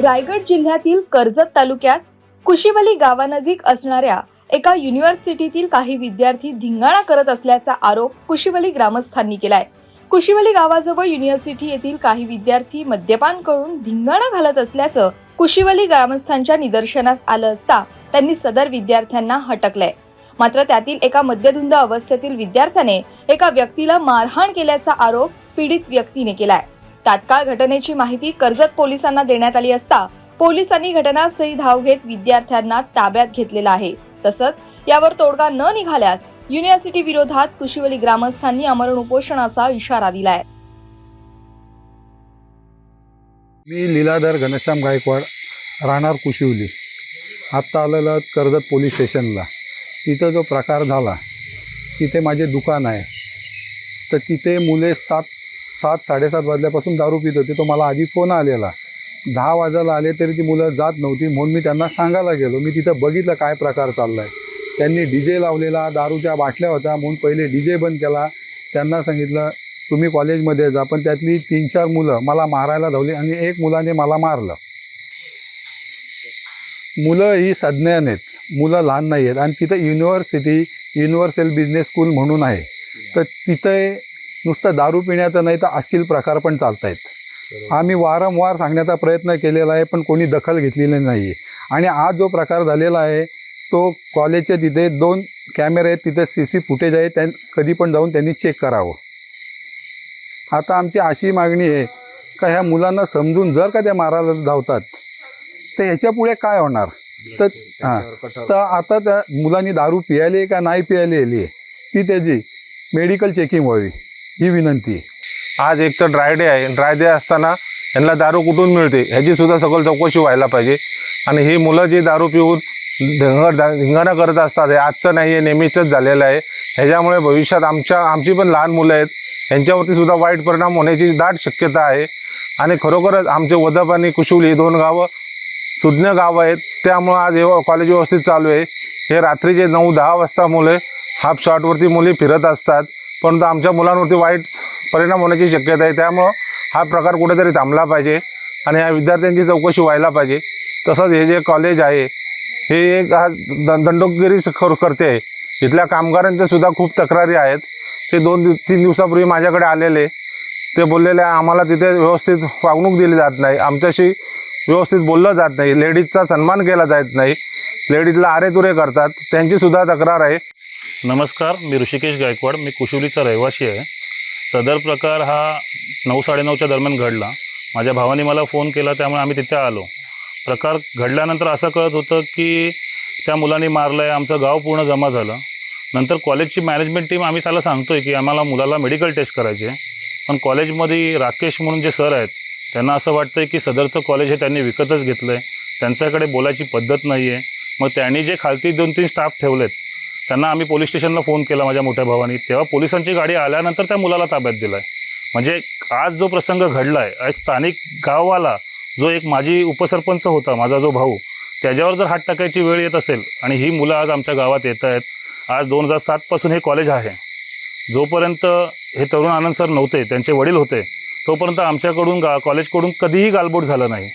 रायगड जिल्ह्यातील कर्जत तालुक्यात कुशिवली गावानजीक असणाऱ्या एका युनिव्हर्सिटीतील काही विद्यार्थी धिंगाणा करत असल्याचा आरोप कुशिवली ग्रामस्थांनी केलाय. कुशिवली गावाजवळ युनिव्हर्सिटी येथील काही विद्यार्थी मद्यपान करून धिंगाणा घालत असल्याचं कुशिवली ग्रामस्थांच्या निदर्शनास आलं असता त्यांनी सदर विद्यार्थ्यांना हटकलंय. मात्र त्यातील एका मद्यधुंद अवस्थेतील विद्यार्थ्याने एका व्यक्तीला मारहाण केल्याचा आरोप पीडित व्यक्तीने केलाय. तात्काळ घटनेची माहिती कर्जत पोलिसांना देण्यात आली असता पोलिसांनी घटनास्थळी धाव घेत विद्यार्थ्यांना ताब्यात घेतलेला आहे. तसंच यावर तोडगा न निघाल्यास युनिव्हर्सिटी विरोधात कुशिवली ग्रामस्थांनी आमरण उपोषणाचा इशारा दिलाय. मी लीलाधर घनश्याम गायकवाड राहणार कुशिवली. आत्ता आलेलं कर्जत पोलीस स्टेशनला. तिथं जो प्रकार झाला तिथे माझे दुकान आहे. तर तिथे मुले सात सात साडेसात वाजल्यापासून दारू पित होते. तो मला आधी फोन आलेला. दहा वाजायला आले तरी ती मुलं जात नव्हती म्हणून मी त्यांना सांगायला गेलो. मी तिथं बघितलं काय प्रकार चालला आहे त्यांनी डी जे लावलेला दारूच्या बाटल्या होत्या म्हणून पहिले डी जे बंद केला. त्यांना सांगितलं तुम्ही कॉलेजमध्ये जा. पण त्यातली तीन चार मुलं मला मारायला धावली आणि एक मुलाने मला मारलं. मुलं ही सज्ञान आहेत. मुलं लहान नाही आहेत. आणि तिथं युनिव्हर्सिटी युनिव्हर्सल बिझनेस स्कूल म्हणून आहे. तर तिथे नुसतं दारू पिण्याचं नाही तर अश्लील प्रकार पण चालत आहेत आम्ही वारंवार सांगण्याचा प्रयत्न केलेला आहे पण कोणी दखल घेतलेली नाही आहे आणि आज जो प्रकार झालेला आहे तो कॉलेजच्या तिथे दोन कॅमेरे आहेत तिथे सी सी फुटेज आहे त्यां कधी पण जाऊन त्यांनी चेक करावं. आता आमची अशी मागणी आहे का ह्या मुलांना समजून जर का त्या मारायला धावतात तर ह्याच्या पुढे काय होणार? तर हां. तर आता त्या मुलांनी दारू पियाली आहे का नाही पियालेली आहे ती त्याची मेडिकल चेकिंग व्हावी. ही विनंती. आहे आज एक तर ड्राय डे आहे. ड्राय डे असताना यांना दारू कुठून मिळते? ह्याची सुद्धा सखोल चौकशी व्हायला पाहिजे. आणि ही मुलं जी दारू पिऊन धिंग धिंगाणा करत असतात हे आजचं नाही आहे नेहमीचंच झालेलं आहे. ह्याच्यामुळे भविष्यात आमच्या आमची पण लहान मुलं आहेत. यांच्यावरती सुद्धा वाईट परिणाम होण्याची दाट शक्यता आहे. आणि खरोखरच आमचे वदप आणि कुशुली ही दोन गावं सुज्ञ गावं आहेत. त्यामुळं आज हे कॉलेज व्यवस्थित चालू आहे. हे रात्रीचे नऊ दहा वाजता मुले हाफ शॉर्टवरती मुली फिरत असतात. परंतु आमच्या मुलांवरती वाईट परिणाम होण्याची शक्यता आहे. त्यामुळं हा प्रकार कुठेतरी थांबला पाहिजे आणि या विद्यार्थ्यांची चौकशी व्हायला पाहिजे. तसंच हे जे कॉलेज आहे हे एक हा दंडोगिरी खर करते. आहे इथल्या कामगारांच्या सुद्धा खूप तक्रारी आहेत. ते दोन दिव तीन दिवसापूर्वी माझ्याकडे आलेले. ते बोललेले आम्हाला तिथे व्यवस्थित वागणूक दिली जात नाही. आमच्याशी व्यवस्थित बोललं जात नाही. लेडीजचा सन्मान केला जात नाही. लेडीजला आरेतुरे करतात. त्यांची सुद्धा तक्रार आहे. नमस्कार मी ऋषिकेश गायकवाड. मी कुशुलीचा रहिवासी आहे. सदर प्रकार हा नऊ साडेनऊच्या दरम्यान घडला. माझ्या भावाने मला फोन केला त्यामुळे आम्ही तिथे आलो. प्रकार घडल्यानंतर असं कळत होतं की त्या मुलांनी मारलं आहे आमचं गाव पूर्ण जमा झालं. नंतर कॉलेजची मॅनेजमेंट टीम आम्ही त्याला सांगतो आहे की आम्हाला मुलाला मेडिकल टेस्ट करायची आहे. पण कॉलेजमध्ये राकेश म्हणून जे सर आहेत त्यांना असं वाटतं आहे की सदरचं कॉलेज हे त्यांनी विकतच घेतलं आहे त्यांच्याकडे बोलायची पद्धत नाही आहे मग त्यांनी जे खालती दोन तीन स्टाफ ठेवलेत त्यांना आम्ही पोलीस स्टेशनला फोन केला माझ्या मोठ्या भावानी. तेव्हा पोलिसांची गाडी आल्यानंतर त्या मुलाला ताब्यात दिला आहे म्हणजे आज जो प्रसंग घडला आहे एक स्थानिक गाववाला जो एक माझी उपसरपंच होता माझा जो भाऊ त्याच्यावर जर हात टाकायची वेळ येत असेल आणि ही मुलं आज आमच्या गावात येत आहेत आज दोन हजार सातपासून हे कॉलेज आहे. जोपर्यंत हे तरुण आनंद सर नव्हते त्यांचे वडील होते तोपर्यंत आमच्याकडून गा कॉलेजकडून कधीही गालबोट झालं नाही.